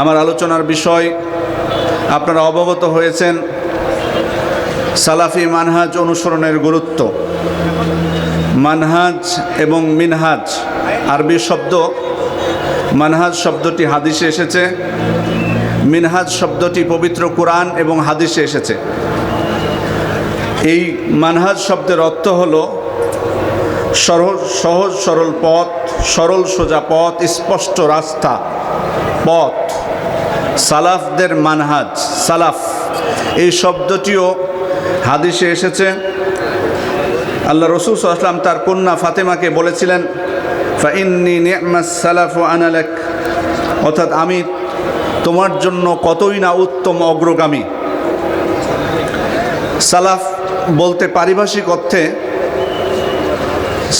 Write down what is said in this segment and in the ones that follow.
আমার আলোচনার বিষয়, আপনারা অবগত হয়েছেন, সালাফি মানহাজ অনুসরণের গুরুত্ব। মানহাজ এবং মিনহাজ, আরবি শব্দ, মানহাজ শব্দটি হাদিসে এসেছে, মিনহাজ শব্দটি পবিত্র কোরআন এবং হাদিসে এসেছে। এই মানহাজ শব্দের অর্থ হল সরল, সহজ, সরল পথ, সরল সোজা পথ, স্পষ্ট রাস্তা, পথ। সালাফদের মানহাজ, সালাফ। এই শব্দটিও হাদিসে এসেছে। আল্লাহ রসুল আসলাম তার কন্যা ফাতেমাকে বলেছিলেন, ফাইন্নি নিয়ামাস সালাফ আনালেক। অর্থাৎ আমি তোমার জন্য কতই না উত্তম অগ্রগামী। সালাফ বলতে পারিভাষিক অর্থে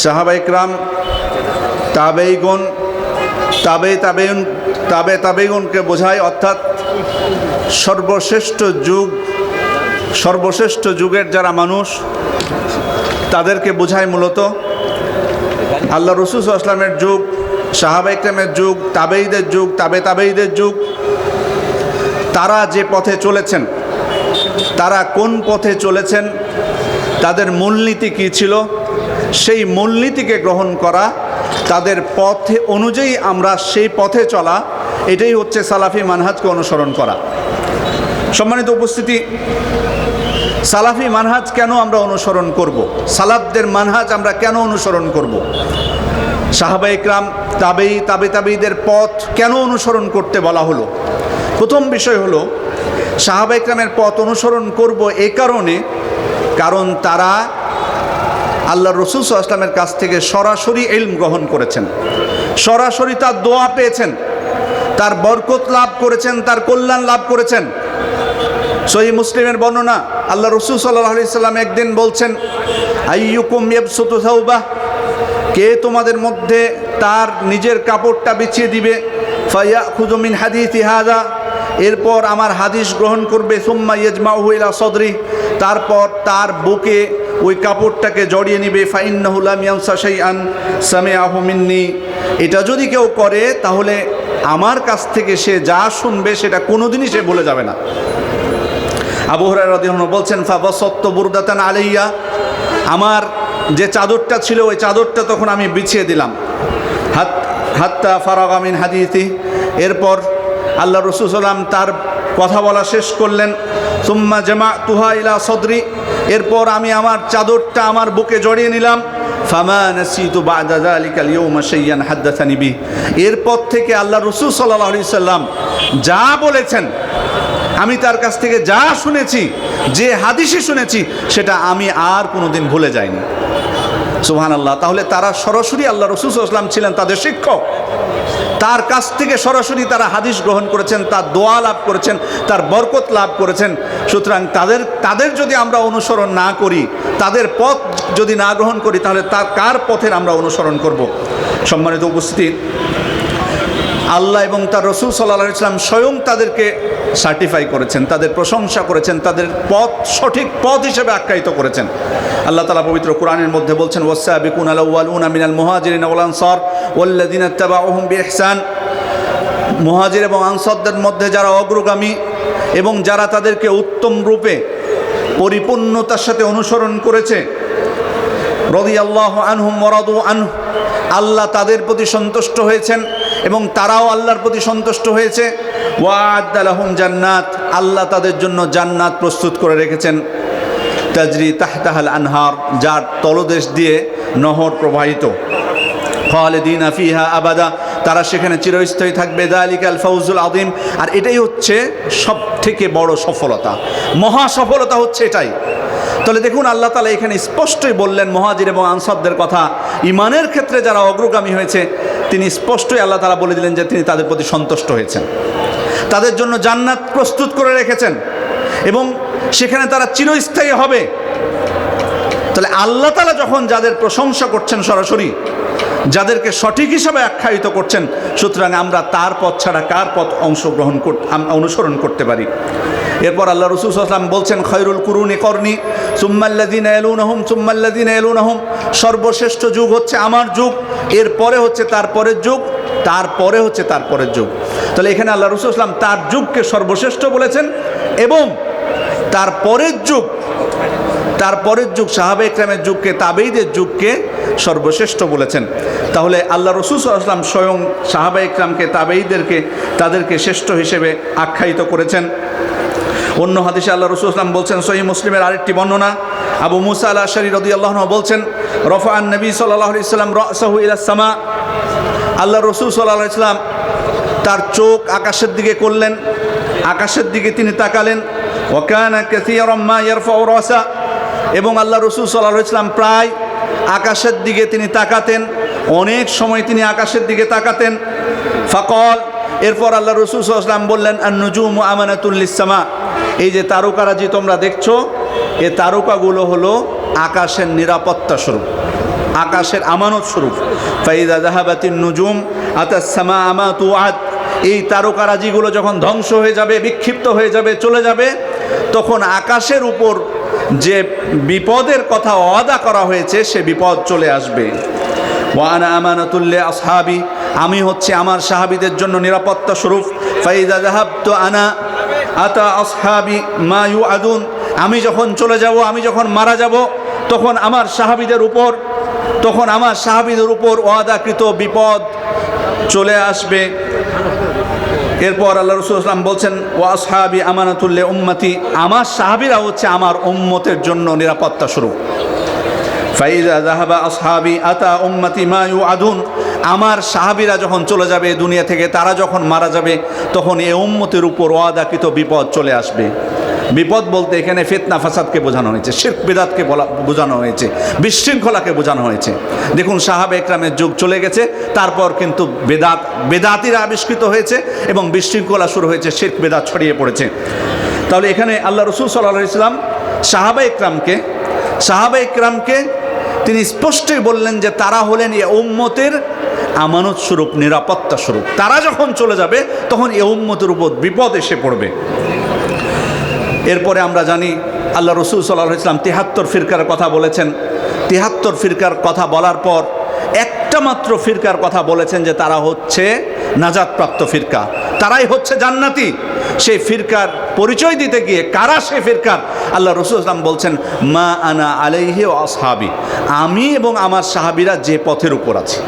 সাহাবাইকরাম তাবেইগণ তাবে তাবেউন তাবে তাবেগুনকে বোঝায় অর্থাৎ সর্বশ্রেষ্ঠ যুগ, সর্বশ্রেষ্ঠ যুগের যারা মানুষ, তাদেরকে বোঝায় মূলত আল্লাহ রসুল আসলামের যুগ সাহাবাইকরামের যুগ তাবেইদের যুগ, তাবে তাবেইদের যুগ। তারা যে পথে চলেছেন, তারা কোন পথে চলেছেন, তাদের মূলনীতি কী ছিল, সেই মূলনীতিকে গ্রহণ করা, তাদের পথে অনুযায়ী আমরা সেই পথে চলা এটাই হচ্ছে সালাফি মানহাজকে অনুসরণ করা সম্মানিত উপস্থিতি, সালাফি মানহাজ কেন আমরা অনুসরণ করব। সালাফদের মানহাজ আমরা কেন অনুসরণ করব। সাহাবা ইকরাম, তাবেই, তাবে তাবেইদের পথ কেন অনুসরণ করতে বলা হলো প্রথম বিষয় হলো, সাহাবা ইকরামের পথ অনুসরণ করব এ কারণে কারণ তারা আল্লাহ রসুল আসলামের কাছ থেকে সরাসরি এলম গ্রহণ করেছেন সরাসরি তার দোয়া পেয়েছেন তার বরকত লাভ করেছেন, তার কল্যাণ লাভ করেছেন। সহি মুসলিমের বর্ণনা, আল্লাহ রসুল সাল্লাহ সাল্লাম একদিন বলছেন ইয়বসুতুসাউবাহ কে তোমাদের মধ্যে তার নিজের কাপড়টা বিছিয়ে দিবে? ফাইয়া খুজমিন হাদিস ইহাদা এরপর আমার হাদিস গ্রহণ করবে, সুম্মা ইলা সদরি, তারপর তার বুকে ওই কাপড়টাকে জড়িয়ে নিবে ফাইন্নাহুলাম ইয়ানসা শাইআন, সামিআহু মিন্নি। এটা যদি কেউ করে, তাহলে আমার কাছ থেকে সে যা শুনবে সেটা কোনোদিনই সে বলে যাবে না। আবু হরাই রাদিয়াল্লাহু আনহু বলছেন, ফাবাসাত্ত বুরদাতান আলাইয়া। আমার যে চাদরটা ছিল, ওই চাদরটা তখন আমি বিছিয়ে দিলাম। হাত, হাত্তা ফারাক আমিন হাদিতি এরপর আল্লাহ রসুল সাল্লাম তার কথা বলা শেষ করলেন, সুম্মা জামা তুহা ইলা সদরি। এরপর আমি আমার চাদরটা আমার বুকে জড়িয়ে নিলাম। ফামা এরপর থেকে আল্লাহ রসুল সাল্লাম যা বলেছেন, আমি তার কাছ থেকে যা শুনেছি, যে হাদিসে শুনেছি, সেটা আমি আর কোনোদিন ভুলে যাইনি। সুহান আল্লাহ তাহলে তারা সরাসরি আল্লাহ রসুল আসলাম ছিলেন তাদের শিক্ষক। তার কাছ থেকে সরাসরি তারা হাদিস গ্রহণ করেছেন, তার দোয়া লাভ করেছেন, তার বরকত লাভ করেছেন। সুতরাং তাদের তাদের যদি আমরা অনুসরণ না করি, তাদের পথ যদি না গ্রহণ করি, তাহলে তার, কার পথের আমরা অনুসরণ করব? সম্মানিত উপস্থিতি, আল্লাহ এবং তার রসুল সাল্লাহ ইসলাম স্বয়ং তাদেরকে সার্টিফাই করেছেন, তাদের প্রশংসা করেছেন, তাদের পথ, সঠিক পথ হিসেবে আখ্যায়িত করেছেন। আল্লাহ তালা পবিত্র কোরআনের মধ্যে বলছেন ওসাবিকুন আলাউন আমিনাল মহাজিরিন মহাজির এবং আনসারদের মধ্যে যারা অগ্রগামী এবং যারা তাদেরকে উত্তম রূপে পরিপূর্ণতার সাথে অনুসরণ করেছে রদি আল্লাহ আনহুম মরাদু আনহু, আল্লাহ তাদের প্রতি সন্তুষ্ট হয়েছেন। এবং তারাও আল্লাহর প্রতি সন্তুষ্ট হয়েছে। ওয়াদালাহুম জান্নাত, আল্লাহ তাদের জন্য জান্নাত প্রস্তুত করে রেখেছেন। তাজরি তাহতাহাল আনহার, যার তলদেশ দিয়ে নহর প্রবাহিত। খালেদিন আফিহা আবাদা, তারা সেখানে চিরস্থায়ী থাকবে। দালিক আল ফৌজুল আদিম আর এটাই হচ্ছে সব থেকে বড় সফলতা। মহা সফলতা হচ্ছে এটাই। তাহলে দেখুন, আল্লাহ তালা এখানে স্পষ্টই বললেন মহাজির এবং আনসারদের কথা। ইমানের ক্ষেত্রে যারা অগ্রগামী হয়েছে তিনি স্পষ্টই আল্লাহ তালা বলে দিলেন যে তিনি তাদের প্রতি সন্তুষ্ট হয়েছেন। তাদের জন্য জান্নাত প্রস্তুত করে রেখেছেন এবং সেখানে তারা চিরস্থায়ী হবে। তাহলে আল্লাহ তালা যখন যাদের প্রশংসা করছেন সরাসরি, যাদেরকে সঠিক হিসাবে আখ্যায়িত করছেন, সুতরাং আমরা তার পথ ছাড়া কার পথ অংশগ্রহণ অনুসরণ করতে পারি? এরপর আল্লাহ রসুল আসলাম বলছেন খৈরুল কুরুনি করনি সুম্মাল্লাদিন এলুন আহম সুম্মাল্লাদিন এলুন আহম সর্বশ্রেষ্ঠ যুগ হচ্ছে আমার যুগ, এরপরে হচ্ছে তারপরের যুগ, তারপরে হচ্ছে তারপরের যুগ। তাহলে এখানে আল্লাহ রসুল ইসলাম তার যুগকে সর্বশ্রেষ্ঠ বলেছেন এবং তার পরের যুগ, তার পরের যুগ সাহাবে ইকরামের যুগকে তাবেইদের যুগকে সর্বশ্রেষ্ঠ বলেছেন। তাহলে আল্লাহ রসুল আসলাম স্বয়ং সাহাবা ইকরামকে তাবেইদেরকে তাদেরকে শ্রেষ্ঠ হিসেবে আখ্যায়িত করেছেন। অন্য হাদিসে আল্লাহ রসুল বলছেন সহি মুসলিমের আরেকটি বর্ণনা, আবু মুসা আল্লাহ শরী রদি আল্লাহ বলছেন রফা নবী সাল্লাহ ইসলাম রসাহু ইলাসমা আল্লাহ রসুল সাল্লাহ ইসলাম তার চোখ আকাশের দিকে করলেন, আকাশের দিকে তিনি তাকালেন ওকানা এবং আল্লাহ রসুল সাল্লাহ ইসলাম প্রায় আকাশের দিকে তিনি তাকাতেন, অনেক সময় তিনি আকাশের দিকে তাকাতেন। ফকল, এরপর আল্লাহ রসুল সাল্লাম বললেন আর নজুম আমানাতুল্লিসামা এই যে তারকারাজি তোমরা দেখছ, এ তারকাগুলো হলো আকাশের নিরাপত্তা স্বরূপ, আকাশের আমানত স্বরূপ। ফাইদা জাহাবাতিন নজুম আতাসমা আমাতু আদ এই তারকারাজিগুলো যখন ধ্বংস হয়ে যাবে, বিক্ষিপ্ত হয়ে যাবে, চলে যাবে, তখন আকাশের উপর যে বিপদের কথা অদা করা হয়েছে, সে বিপদ চলে আসবে। ওয়ানা আমানাতুল্লে আসহাবি, আমি হচ্ছে আমার সাহাবিদের জন্য নিরাপত্তা স্বরূপ। ফাইদা জাহাব তো আনা আতা আসহাবি মা ইউ আদুন আমি যখন চলে যাব, আমি যখন মারা যাব, তখন আমার সাহাবিদের উপর, তখন আমার সাহাবিদের উপর ওয়াদাকৃত বিপদ চলে আসবে। এরপর আল্লাহ রসুল আসলাম বলছেন ও আসহাবি আমানাতুল্লে উম্মতি। আমার সাহাবিরা হচ্ছে আমার উম্মতের জন্য নিরাপত্তা স্বরূপ। ফাইজা জাহাবা আসহাবি আতা উম্মতি মা ইউ আদুন আমার সাহাবিরা যখন চলে যাবে দুনিয়া থেকে, তারা যখন মারা যাবে, তখন এ উম্মতের উপর ওয়াদাকৃত বিপদ চলে আসবে। বিপদ বলতে এখানে ফেতনা ফাসাদকে বোঝানো হয়েছে শেখ বেদাতকে বলা, বোঝানো হয়েছে, বিশৃঙ্খলাকে বোঝানো হয়েছে। দেখুন, সাহাবে একরামের যুগ চলে গেছে, তারপর কিন্তু বেদাত, বেদাতিরা আবিষ্কৃত হয়েছে এবং বিশৃঙ্খলা শুরু হয়েছে শেখ বেদাত ছড়িয়ে পড়েছে। তাহলে এখানে আল্লাহ রসুল সাল্লাহ ইসলাম সাহাবা ইকরামকে সাহাবা ইকরামকে তিনি স্পষ্টই বললেন যে তারা হলেন এ উম্মতের আমানত স্বরূপ নিরাপত্তা স্বরূপ তারা যখন চলে যাবে, তখন এ উম্মতের উপর বিপদ এসে পড়বে। এরপরে আমরা জানি, আল্লাহ রসুল সাল্লাহ ইসলাম তিহাত্তর ফিরকার কথা বলেছেন। তিহাত্তর ফিরকার কথা বলার পর একটা মাত্র ফিরকার কথা বলেছেন যে তারা হচ্ছে নাজাদপ্রাপ্ত ফিরকা। তারাই হচ্ছে জান্নাতি। সেই ফিরকার পরিচয় দিতে গিয়ে কারা সে ফিরকার? আল্লাহ রসুল বলছেন, মা আনা আলাইহে ও আসহাবি। আমি এবং আমার সাহাবিরা যে পথের উপর আছি।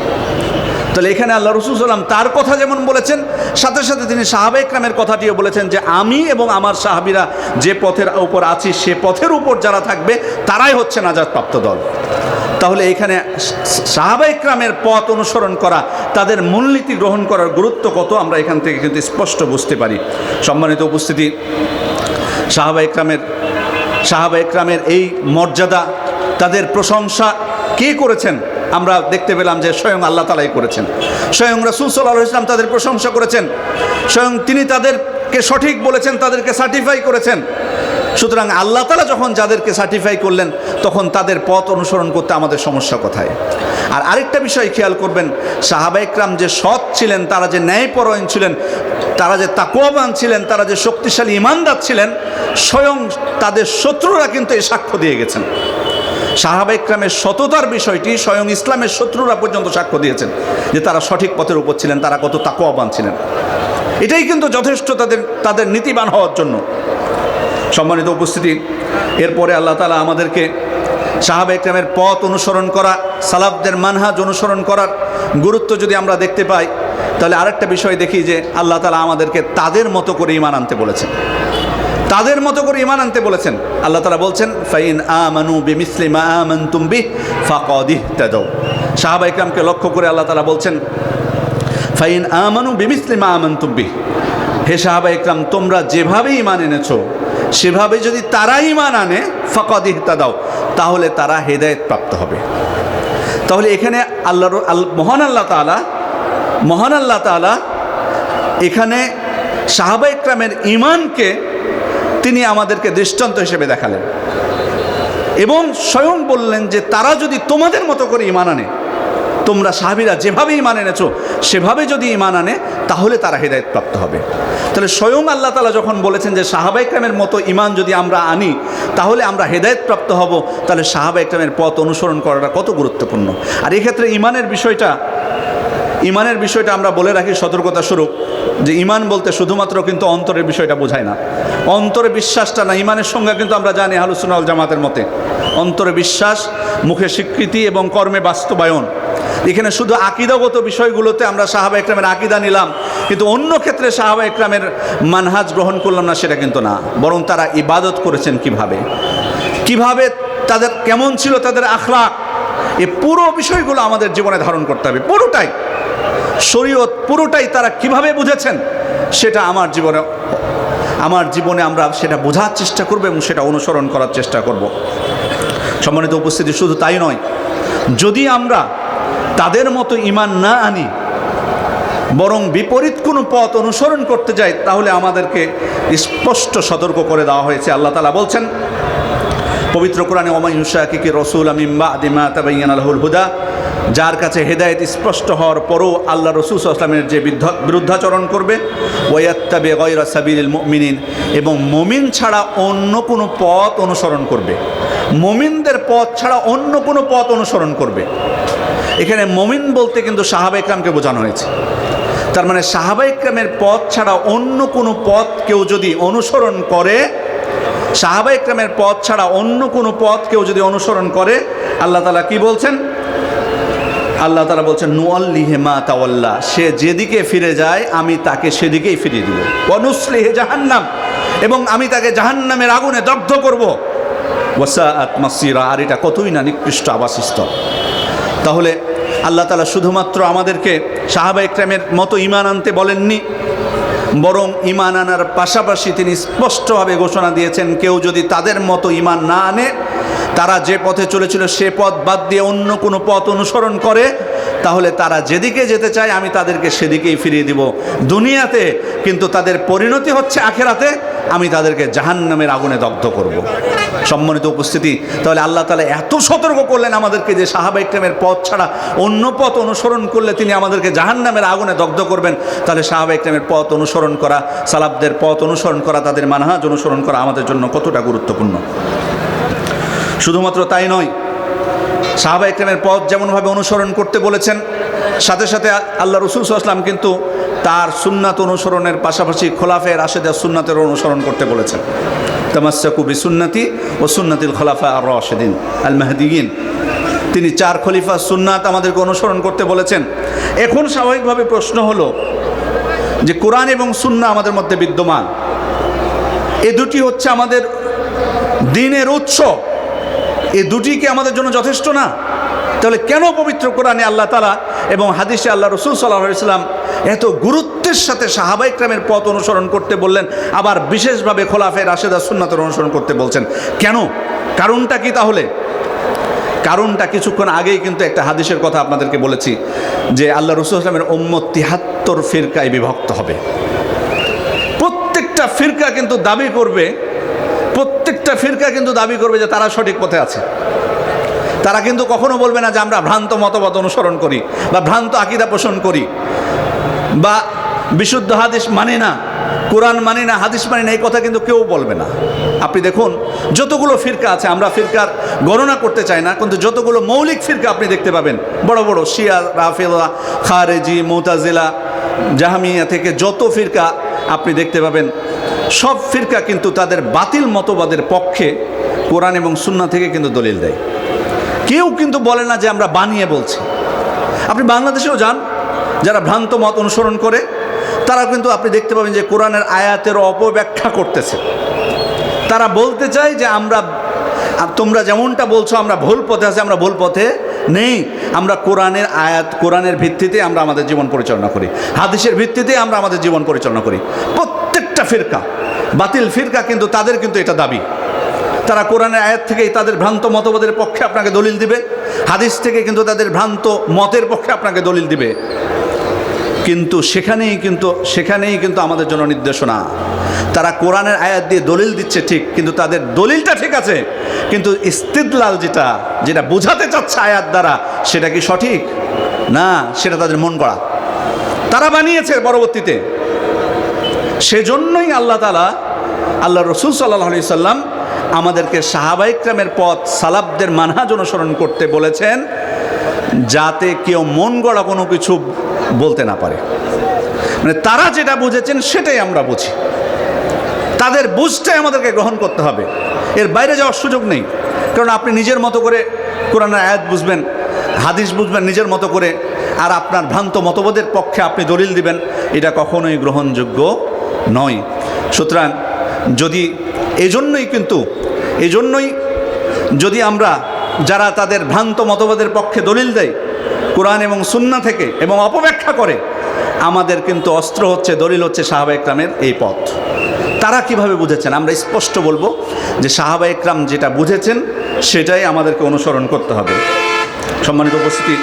তাহলে এখানে আল্লাহ রসুল সাল্লাম তার কথা যেমন বলেছেন, সাথে সাথে তিনি সাহাবা ইকরামের কথাটিও বলেছেন যে আমি এবং আমার সাহাবিরা যে পথের উপর আছি, সে পথের উপর যারা থাকবে, তারাই হচ্ছে নাজাদপ্রাপ্ত দল। তাহলে এখানে সাহাবা ইকরামের পথ অনুসরণ করা, তাদের মূলনীতি গ্রহণ করার গুরুত্ব কত আমরা এখান থেকে কিন্তু স্পষ্ট বুঝতে পারি। সম্মানিত উপস্থিতি সাহাবা ইকরামের সাহাবা ইকরামের এই মর্যাদা, তাদের প্রশংসা কে করেছেন? আমরা দেখতে পেলাম যে স্বয়ং আল্লাহ তালাই করেছেন। স্বয়ং রসুল সাল্লাহ ইসলাম তাদের প্রশংসা করেছেন। স্বয়ং তিনি তাদেরকে সঠিক বলেছেন, তাদেরকে সার্টিফাই করেছেন। সুতরাং আল্লাহ তালা যখন যাদেরকে সার্টিফাই করলেন, তখন তাদের পথ অনুসরণ করতে আমাদের সমস্যা কোথায়? আর আরেকটা বিষয় খেয়াল করবেন, সাহাবা ইকরাম যে সৎ ছিলেন, তারা যে ন্যায়পরায়ণ ছিলেন, তারা যে তাকুয়াবান ছিলেন, তারা যে শক্তিশালী ইমানদার ছিলেন, স্বয়ং তাদের শত্রুরা কিন্তু এই সাক্ষ্য দিয়ে গেছেন। সাহাবা ইকরামের সততার বিষয়টি স্বয়ং ইসলামের শত্রুরা পর্যন্ত সাক্ষ্য দিয়েছেন, যে তারা সঠিক পথের উপর ছিলেন, তারা কত তাকুয়াবান ছিলেন। এটাই কিন্তু যথেষ্ট তাদের তাদের নীতিবান হওয়ার জন্য। সম্মানিত উপস্থিতি। এরপরে আল্লাহ তালা আমাদেরকে সাহাবা ইকরামের পথ অনুসরণ করা সালাবদের মানহাজ অনুসরণ করার গুরুত্ব যদি আমরা দেখতে পাই, তাহলে আরেকটা বিষয় দেখি যে আল্লাহ তালা আমাদেরকে তাদের মতো করে ইমান আনতে বলেছেন। তাদের মতো করে ইমান আনতে বলেছেন। আল্লাহ তালা বলছেন, ফাইন আমানু বিমিসলিমা আমান ফাকদিহ তাদাও সাহাবা ইকরামকে লক্ষ্য করে আল্লাহ তালা বলছেন, ফাইন আমানু বিমিসলিমা আমান তুমবি হে সাহাবা ইকরাম তোমরা যেভাবে ইমান এনেছো সেভাবে যদি তারা ইমান আনে ফকদিহ দাও তাহলে তারা হেদায়ত প্রাপ্ত হবে। তাহলে এখানে আল্লাহর, আল, মহান আল্লাহ তালা মহান আল্লাহ তালা এখানে সাহাবা ইকরামের ইমানকে তিনি আমাদেরকে দৃষ্টান্ত হিসেবে দেখালেন। এবং স্বয়ং বললেন যে তারা যদি তোমাদের মতো করে ইমান আনে তোমরা সাহাবিরা যেভাবে ইমান এনেছো, সেভাবে যদি ইমান আনে, তাহলে তারা হেদায়ত প্রাপ্ত হবে। তাহলে স্বয়ং আল্লাহ তালা যখন বলেছেন যে সাহাবা ইকরামের মতো ইমান যদি আমরা আনি, তাহলে আমরা হেদায়ত প্রাপ্ত হব, তাহলে সাহাবা ইকরামের পথ অনুসরণ করাটা কত গুরুত্বপূর্ণ। আর এক্ষেত্রে ইমানের বিষয়টা ইমানের বিষয়টা আমরা বলে রাখি সতর্কতা স্বরূপ, যে ইমান বলতে শুধুমাত্র কিন্তু অন্তরের বিষয়টা বোঝায় না। অন্তরে বিশ্বাসটা না ইমানের সঙ্গে কিন্তু আমরা জানি হালুসুনাল জামাতের মতে। অন্তরে বিশ্বাস, মুখে স্বীকৃতি এবং কর্মে বাস্তবায়ন। এখানে শুধু আকিদাগত বিষয়গুলোতে আমরা সাহাবা একরামের আকিদা নিলাম, কিন্তু অন্য ক্ষেত্রে সাহাবা একরামের মানহাজ গ্রহণ করলাম না, সেটা কিন্তু না। বরং তারা ইবাদত করেছেন কীভাবে? কীভাবে তাদের, কেমন ছিল তাদের আখলাক? এ পুরো বিষয়গুলো আমাদের জীবনে ধারণ করতে হবে। পুরোটাই। শরীয়ত পুরোটাই তারা কীভাবে বুঝেছেন, সেটা আমার জীবনে আমার জীবনে আমরা সেটা বোঝার চেষ্টা করব এবং সেটা অনুসরণ করার চেষ্টা করব। সম্মানিত উপস্থিতি, শুধু তাই নয়, যদি আমরা তাদের মতো ইমান না আনি, বরং বিপরীত কোনো পথ অনুসরণ করতে যাই, তাহলে আমাদেরকে স্পষ্ট সতর্ক করে দেওয়া হয়েছে। আল্লাহ তালা বলছেন, পবিত্র কোরআনে ওমাইউসা কি কি রসুল আমিম্বা আদিমা তাবাইয়ান আলহুল হুদা যার কাছে হেদায়েত স্পষ্ট হওয়ার পরও আল্লাহ রসুল আসলামের যে বিরুদ্ধাচরণ করবে ওয়াত্তাবে গয়রা সাবিল মিনিন এবং মমিন ছাড়া অন্য কোনো পথ অনুসরণ করবে। মমিনদের পথ ছাড়া অন্য কোনো পথ অনুসরণ করবে। এখানে মমিন বলতে কিন্তু সাহাবা ইকরামকে বোঝানো হয়েছে। তার মানে সাহাবা ইকরামের পথ ছাড়া অন্য কোনো পথ কেউ যদি অনুসরণ করে, সাহাবা ইকরামের পথ ছাড়া অন্য কোনো পথ কেউ যদি অনুসরণ করে, আল্লাহ তালা কি বলছেন? আল্লাহ তালা বলছেন নুয়াল্লিহে মা তাওয়াল্লা সে যেদিকে ফিরে যায়, আমি তাকে সেদিকেই ফিরিয়ে দিব। অনুসলিহে জাহান্নাম এবং আমি তাকে জাহান্নামের আগুনে দগ্ধ করব। আত্মাসিরা আর এটা কতই না নিকৃষ্ট আবাসস্থল। তাহলে আল্লাহ তালা শুধুমাত্র আমাদেরকে সাহাবা ইকরামের মতো ইমান আনতে বলেননি, বরং ইমান আনার পাশাপাশি তিনি স্পষ্টভাবে ঘোষণা দিয়েছেন, কেউ যদি তাদের মতো ইমান না আনে তারা যে পথে চলেছিল সে পথ বাদ দিয়ে অন্য কোনো পথ অনুসরণ করে, তাহলে তারা যেদিকে যেতে চায় আমি তাদেরকে সেদিকেই ফিরিয়ে দিব। দুনিয়াতে কিন্তু তাদের পরিণতি হচ্ছে আখেরাতে, আমি তাদেরকে জাহান্নামের আগুনে দগ্ধ করব। সম্মানিত উপস্থিতি, তাহলে আল্লাহ তালা এত সতর্ক করলেন আমাদেরকে যে সাহাবা ইকরামের পথ ছাড়া অন্য পথ অনুসরণ করলে তিনি আমাদেরকে জাহান্নামের আগুনে দগ্ধ করবেন। তাহলে সাহাবা ইকরামের পথ অনুসরণ করা সালাবদের পথ অনুসরণ করা, তাদের মানহাজ অনুসরণ করা আমাদের জন্য কতটা গুরুত্বপূর্ণ? শুধুমাত্র তাই নয়, সাহাবা ইকরামের পথ যেমনভাবে অনুসরণ করতে বলেছেন, সাথে সাথে আল্লাহ রসুল আসলাম কিন্তু তার সুন্নাত অনুসরণের পাশাপাশি খোলাফে রাশেদার সুন্নাতের অনুসরণ করতে বলেছেন। তামাসাকু বিসুন্নতি ও সুন্নাতিল খোলাফা আর রশেদিন, আল মাহদিগিন তিনি চার খলিফা সুন্নাত আমাদেরকে অনুসরণ করতে বলেছেন। এখন স্বাভাবিকভাবে প্রশ্ন হলো যে কোরআন এবং সুন্না আমাদের মধ্যে বিদ্যমান। এ দুটি হচ্ছে আমাদের দিনের উৎস। এই দুটি কি আমাদের জন্য যথেষ্ট না? তাহলে কেন পবিত্র কোরআনে আল্লাহ তালা এবং হাদিসে আল্লাহ রসুল সাল্লাহ ইসলাম এত গুরুত্বের সাথে সাহাবাই ক্রামের পথ অনুসরণ করতে বললেন, আবার বিশেষভাবে খোলাফে রাশেদা সুন্নাতের অনুসরণ করতে বলছেন? কেন? কারণটা কি তাহলে? কারণটা কিছুক্ষণ আগেই কিন্তু একটা হাদিসের কথা আপনাদেরকে বলেছি, যে আল্লাহ রসুল আসলামের ওম্মত তিহাত্তর ফিরকায় বিভক্ত হবে। প্রত্যেকটা ফিরকা কিন্তু দাবি করবে প্রত্যেকটা ফিরকা কিন্তু দাবি করবে যে তারা সঠিক পথে আছে। তারা কিন্তু কখনো বলবে না যে আমরা ভ্রান্ত মতবাদ অনুসরণ করি বা ভ্রান্ত আকিদা পোষণ করি বা বিশুদ্ধ হাদিস মানে না, কোরআন মানি না, হাদিস মানি না, এই কথা কিন্তু কেউ বলবে না। আপনি দেখুন, যতগুলো ফিরকা আছে, আমরা ফিরকার গণনা করতে চাই না, কিন্তু যতগুলো মৌলিক ফিরকা আপনি দেখতে পাবেন, বড় বড় শিয়া, রাফেলা, খারেজি, মোতাজিলা, জাহামিয়া থেকে যত ফিরকা আপনি দেখতে পাবেন সব ফিরকা কিন্তু তাদের বাতিল মতবাদের পক্ষে কোরআন এবং সুন্না থেকে কিন্তু দলিল দেয়। কেউ কিন্তু বলে না যে আমরা বানিয়ে বলছি। আপনি বাংলাদেশেও যান, যারা ভ্রান্ত মত অনুসরণ করে তারা কিন্তু আপনি দেখতে পাবেন যে কোরআনের আয়াতের অপব্যাখ্যা করতেছে। তারা বলতে চায় যে আমরা তোমরা যেমনটা বলছো, আমরা ভুল পথে আছি, আমরা ভুল পথে নেই। আমরা কোরআনের আয়াত, কোরআনের ভিত্তিতে আমরা আমাদের জীবন পরিচালনা করি। হাদিসের ভিত্তিতে আমরা আমাদের জীবন পরিচালনা করি। প্রত্যেকটা ফিরকা বাতিল ফিরকা কিন্তু তাদের কিন্তু এটা দাবি। তারা কোরআনের আয়াত থেকেই তাদের ভ্রান্ত মতবাদের পক্ষে আপনাকে দলিল দিবে, হাদিস থেকে কিন্তু তাদের ভ্রান্ত মতের পক্ষে আপনাকে দলিল দিবে। কিন্তু সেখানেই কিন্তু সেখানেই কিন্তু আমাদের জন্য নির্দেশনা। তারা কোরআনের আয়াত দিয়ে দলিল দিচ্ছে ঠিক, কিন্তু তাদের দলিলটা ঠিক আছে। কিন্তু ইস্তিদলাল যেটা যেটা বোঝাতে চাচ্ছে আয়াত দ্বারা, সেটা কি সঠিক? না, সেটা তাদের মন করা তারা বানিয়েছে পরবর্তীতে। সেজন্যই আল্লাহ তালা আল্লাহ রসুল সাল্লাহ আলি সাল্লাম আমাদেরকে সাহাবাইক্রামের পথ সালাবদের মানহাজ অনুসরণ করতে বলেছেন, যাতে কেউ মন গড়া কোনো কিছু বলতে না পারে। মানে তারা যেটা বুঝেছেন সেটাই আমরা বুঝি। তাদের বুঝটাই আমাদেরকে গ্রহণ করতে হবে। এর বাইরে যাওয়ার সুযোগ নেই। কারণ আপনি নিজের মতো করে কোরআনের আয়াত বুঝবেন, হাদিস বুঝবেন নিজের মতো করে, আর আপনার ভ্রান্ত মতবোধের পক্ষে আপনি দলিল দিবেন, এটা কখনোই গ্রহণযোগ্য নয়। সুতরাং যদি এজন্যই কিন্তু, এজন্যই যদি আমরা যারা তাদের ভ্রান্ত মতবাদের পক্ষে দলিল দেয় কোরআন এবং সুন্না থেকে এবং অপব্যাখ্যা করে, আমাদের কিন্তু অস্ত্র হচ্ছে, দলিল হচ্ছে সাহাবা একরামের এই পথ। তারা কীভাবে বুঝেছেন? আমরা স্পষ্ট বলব যে সাহাবা একরাম যেটা বুঝেছেন, সেটাই আমাদেরকে অনুসরণ করতে হবে। সম্মানিত উপস্থিতি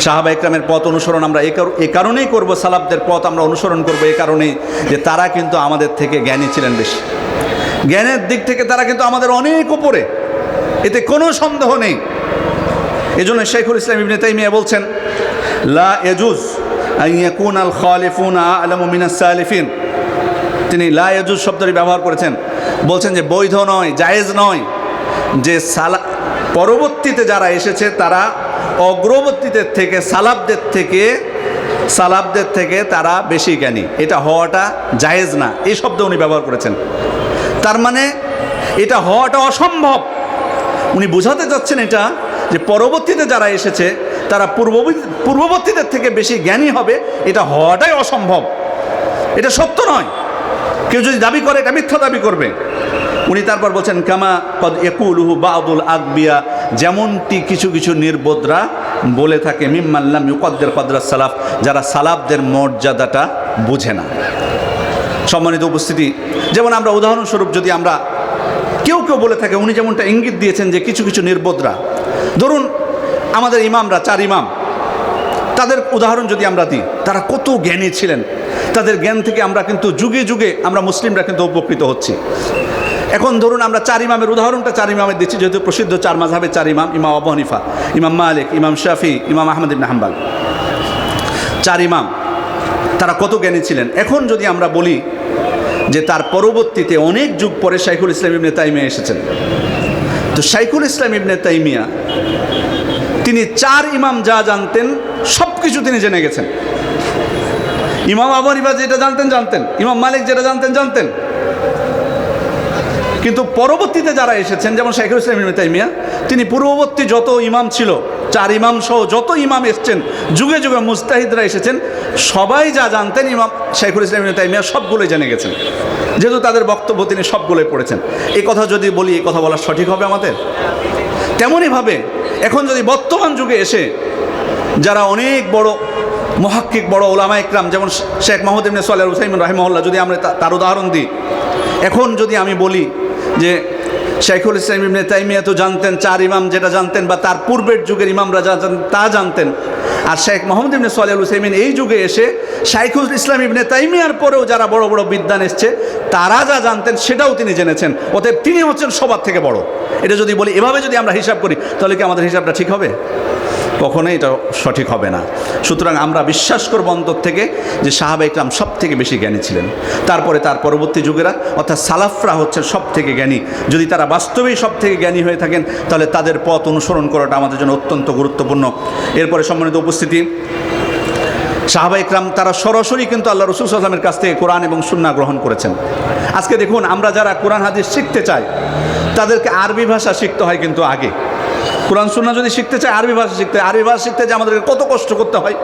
সাহাবা একরামের পথ অনুসরণ আমরা এই কারণেই করব সালাবদের পথ আমরা অনুসরণ করব এই কারণেই যে তারা কিন্তু আমাদের থেকে জ্ঞানী ছিলেন বেশি। জ্ঞানের দিক থেকে তারা কিন্তু আমাদের অনেক উপরে। এতে কোনো সন্দেহ নেই। এই জন্য শেখুল ইসলাম ইবনে তাইমিয়া বলছেন, লা এজুজ আইয়াকুন আল খালিফুন আলম তিনি লা এজুজ শব্দটি ব্যবহার করেছেন। বলছেন যে বৈধ নয়, জায়েজ নয়। যে সালা পরবর্তীতে যারা এসেছে তারা অগ্রবর্তীদের থেকে, সালাবদের থেকে সালাবদের থেকে তারা বেশি জ্ঞানী। এটা হওয়াটা জায়েজ না। এই শব্দ উনি ব্যবহার করেছেন। তার মানে এটা হওয়াটা অসম্ভব। উনি বোঝাতে চাচ্ছেন এটা যে পরবর্তীতে যারা এসেছে, তারা পূর্ববর্তী পূর্ববর্তীদের থেকে বেশি জ্ঞানী হবে। এটা হওয়াটাই অসম্ভব। এটা সত্য নয়। কেউ যদি দাবি করে, এটা মিথ্যা দাবি করবে। উনি তারপর বলছেন, কামা কদ একুলুহু বাউদুল আকবিয়া যেমনটি কিছু কিছু নির্বোধরা বলে থাকে মিম্মাল্লাম ইউকদ্দের কদরা সালাফ যারা সালাফদের মর্যাদাটা বুঝে না। সম্মানিত উপস্থিতি, যেমন আমরা উদাহরণস্বরূপ যদি আমরা কেউ কেউ বলে থাকে, উনি যেমনটা ইঙ্গিত দিয়েছেন যে কিছু কিছু নির্বোধরা। ধরুন, আমাদের ইমামরা, চার ইমাম, তাদের উদাহরণ যদি আমরা দিই, তারা কত জ্ঞানী ছিলেন। তাদের জ্ঞান থেকে আমরা কিন্তু যুগে যুগে আমরা মুসলিমরা কিন্তু উপকৃত হচ্ছি। এখন ধরুন আমরা চার ইমামের উদাহরণটা চার ইমামের দিচ্ছি, যেহেতু প্রসিদ্ধ চার মাঝাবের চার ইমাম ইমাম আবু হানিফা, ইমাম মালিক, ইমাম শাফি, ইমাম আহমদ ইবনে হাম্বাল। চার ইমাম, তারা কত জ্ঞানী ছিলেন? এখন যদি আমরা বলি যে তার পরবর্তীতে অনেক যুগ পরে শাইখুল ইসলাম ইবনে তাইমিয়া এসেছেন। তো শাইখুল ইসলাম ইবনে তাইমিয়া, তিনি চার ইমাম যা জানতেন সব কিছু তিনি জেনে গেছেন। ইমাম আবু হানিফা যেটা জানতেন জানতেন। ইমাম মালিক যেটা জানতেন জানতেন। কিন্তু পরবর্তীতে যারা এসেছেন, যেমন শাইখুল ইসলাম তাইমিয়া, তিনি পূর্ববর্তী যত ইমাম ছিল, চার ইমাম সহ যত ইমাম এসছেন, যুগে যুগে মুস্তাহিদরা এসেছেন, সবাই যা জানতেন ইমাম শাইখুল ইসলাম তাইমিয়া সবগুলোই জেনে গেছেন। যেহেতু তাদের বক্তব্য তিনি সবগুলোই পড়েছেন। এই কথা যদি বলি এই কথা বলা সঠিক হবে আমাদের? তেমনইভাবে এখন যদি বর্তমান যুগে এসে যারা অনেক বড় মহাক্কিক, বড় ওলামা ইকরাম যেমন শেখ মাহমুদ ইবনে সোয়াল হুসাইম রাহিমহল্লা যদি আমরা তার উদাহরণ দিই। এখন যদি আমি বলি যে শাইখুল ইসলাম ইবনে তাইমিয়া তো জানতেন, চার ইমাম যেটা জানতেন বা তার পূর্বের যুগের ইমামরা যা তা জানতেন। আর শেখ মোহাম্মদ ইবনে সোয়াল হুসাইমিন এই যুগে এসে শাইখুল ইসলাম ইবনে তাইমিয়ার পরেও যারা বড় বড় বিদ্যান এসছে, তারা যা জানতেন সেটাও তিনি জেনেছেন। অতএব তিনি হচ্ছেন সবার থেকে বড়। এটা যদি বলি, এভাবে যদি আমরা হিসাব করি, তাহলে কি আমাদের হিসাবটা ঠিক হবে? কখনোই এটা সঠিক হবে না। সুতরাং আমরা বিশ্বাস করব অন্তর থেকে যে সাহাবা ইকরাম সব থেকে বেশি জ্ঞানী ছিলেন। তারপরে তার পরবর্তী যুগেরা, অর্থাৎ সালাফরা হচ্ছেন সব থেকে জ্ঞানী। যদি তারা বাস্তবেই সব থেকে জ্ঞানী হয়ে থাকেন, তাহলে তাদের পথ অনুসরণ করাটা আমাদের জন্য অত্যন্ত গুরুত্বপূর্ণ। এরপরে সম্মানিত উপস্থিতি, সাহাবা ইকরাম তারা সরাসরি কিন্তু আল্লাহ রসুল সাল্লামের কাছ থেকে কোরআন এবং সুন্না গ্রহণ করেছেন। আজকে দেখুন, আমরা যারা কোরআন হাদিস শিখতে চাই, তাদেরকে আরবি ভাষা শিখতে হয় কিন্তু আগে। কোরআন সুন্না যদি শিখতে চায়, আরবি ভাষা শিখতে আরবি ভাষা শিখতে যে আমাদেরকে কত কষ্ট করতে হয়।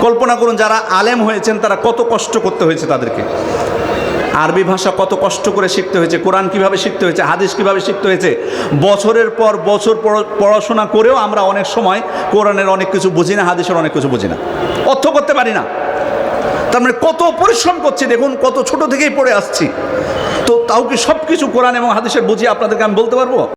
কল্পনা করুন, যারা আলেম হয়েছেন, তারা কত কষ্ট করতে হয়েছে তাদেরকে। আরবি ভাষা কত কষ্ট করে শিখতে হয়েছে, কোরআন কীভাবে শিখতে হয়েছে, হাদিস কীভাবে শিখতে হয়েছে। বছরের পর বছর পড়- পড়াশোনা করেও আমরা অনেক সময় কোরআনের অনেক কিছু বুঝি না, হাদিসের অনেক কিছু বুঝি না। অর্থ করতে পারি না। তার মানে কত পরিশ্রম করছি, দেখুন কত ছোট থেকেই পড়ে আসছি। তো তাও কি সব কিছু কোরআন এবং হাদিসের বুঝিয়ে আপনাদেরকে আমি বলতে পারব?